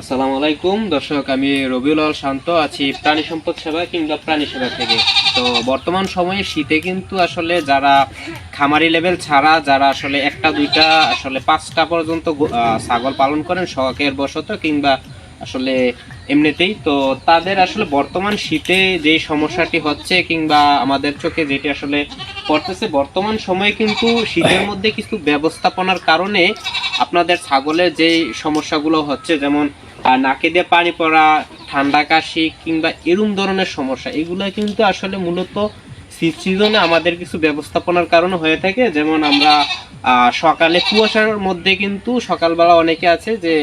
আসসালামু আলাইকুম। দর্শক, আমি রবিউল আল শান্ত আছি প্রাণী সম্পদ সেবা কিংবা প্রাণী সেবা থেকে। তো বর্তমান সময়ে শীতে কিন্তু আসলে যারা খামারি লেভেল ছাড়া, যারা আসলে একটা, দুইটা, আসলে পাঁচটা পর্যন্ত ছাগল পালন করেন, শখের বশত কিংবা আসলে এমনিতেই, তো তাদের আসলে বর্তমান শীতে যে সমস্যাটি হচ্ছে কিংবা আমাদের চোখে যেটি আসলে পড়তেছে, বর্তমান সময়ে কিন্তু শীতের মধ্যে কিছু ব্যবস্থাপনার কারণে আপনাদের ছাগলের যে সমস্যাগুলো হচ্ছে, যেমন নাকে দিয়ে পানি পড়া, ঠান্ডা কাশি কিংবা এরম ধরনের সমস্যা, এগুলো কিন্তু আসলে মূলত শীত সিজনে আমাদের কিছু ব্যবস্থাপনার কারণে হয়ে থাকে। যেমন আমরা সকালে কুয়াশার মধ্যে কিন্তু সকালবেলা অনেকে আছে যে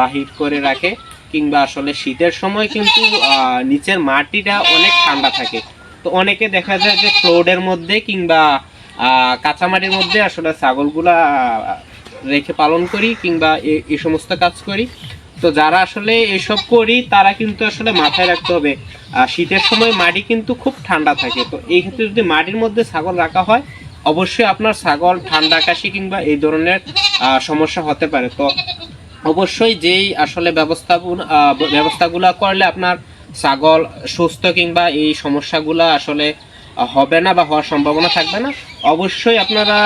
বাহির করে রাখে কিংবা আসলে শীতের সময় কিন্তু নিচের মাটিটা অনেক ঠান্ডা থাকে। তো অনেকে দেখা যায় যে ফ্লোরের মধ্যে কিংবা কাঁচামাটির মধ্যে আসলে ছাগলগুলা রেখে পালন করি কিংবা এই সমস্ত কাজ করি। তো যারা আসলে এসব করি তারা কিন্তু আসলে মাথায় রাখতে হবে শীতের সময় মাটি কিন্তু খুব ঠান্ডা থাকে। তো এই ক্ষেত্রে যদি মাটির মধ্যে ছাগল রাখা হয় অবশ্যই আপনার ছাগল ঠান্ডা কাশি কিংবা এই ধরনের সমস্যা হতে পারে। তো অবশ্যই যেই আসলে ব্যবস্থাপনা আহ, ব্যবস্থাগুলো করলে আপনার ছাগল সুস্থ কিংবা এই সমস্যাগুলো আসলে হবে না বা হওয়ার সম্ভাবনা থাকবে না। অবশ্যই আপনারা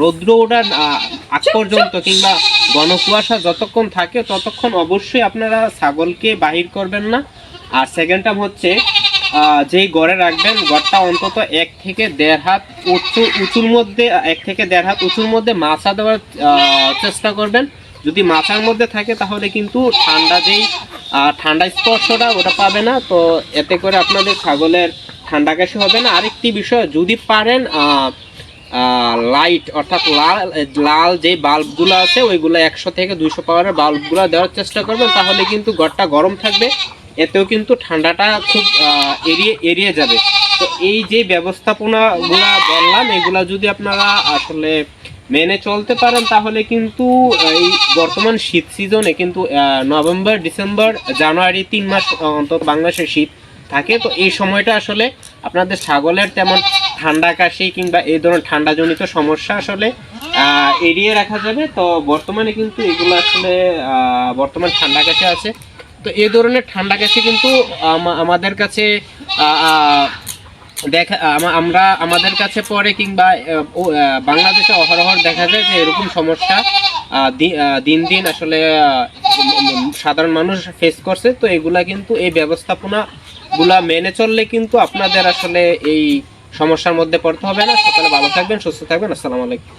রৌদ্র ওঠার আগ পর্যন্ত কিংবা ঘন কুয়াশা যতক্ষণ থাকে, ততক্ষণ অবশ্যই আপনারা ছাগলকে বাহির করবেন না। আর সেকেন্ড টাইম হচ্ছে যেই গড়ে রাখবেন, গড়টা অন্তত এক থেকে দেড় হাত উঁচু, উঁচুর মধ্যে, এক থেকে দেড় হাত উঁচুর মধ্যে মাছা দেওয়ার চেষ্টা করবেন। যদি মাথার মধ্যে থাকে, তাহলে কিন্তু ঠান্ডা যেই ঠান্ডা স্পর্শটা ওটা পাবে না। তো এতে করে আপনাদের ছাগলের ঠান্ডা কাশি হবে না। আরেকটি বিষয়, যদি পারেন লাইট অর্থাৎ লাল লাল যে বাল্বগুলো আছে, ওইগুলো একশো থেকে দুইশো পাওয়ারের বাল্বগুলো দেওয়ার চেষ্টা করবেন, তাহলে কিন্তু ঘরটা গরম থাকবে, এতেও কিন্তু ঠান্ডাটা খুব এড়িয়ে এড়িয়ে যাবে। তো এই যে ব্যবস্থাপনাগুলো বললাম, এগুলা যদি আপনারা আসলে মেনে চলতে পারেন, তাহলে কিন্তু এই বর্তমান শীত সিজনে কিন্তু নভেম্বর, ডিসেম্বর, জানুয়ারি তিন মাস অন্তত বাংলাদেশের শীত থাকে। তো এই সময়টা আসলে আপনাদের ছাগলের তেমন ঠান্ডা কাশি কিংবা এই ধরনের ঠান্ডাজনিত সমস্যা আসলে এড়িয়ে রাখা যাবে। তো বর্তমানে কিন্তু এগুলো আসলে বর্তমান ঠান্ডা কাশি আছে। তো এই ধরনের ঠান্ডা কাশি কিন্তু আমাদের কাছে দেখা আমরা আমাদের কাছে পরে কিংবা বাংলাদেশে অহরহর দেখা যায় যে এরকম সমস্যা দিন দিন আসলে সাধারণ মানুষ ফেস করছে। তো এগুলা কিন্তু এই ব্যবস্থাপনাগুলা মেনে চললে কিন্তু আপনাদের আসলে এই সমস্যার মধ্যে পড়তে হবে না। সকালে ভালো থাকবেন সুস্থ থাকবেন। আসসালামু আলাইকুম।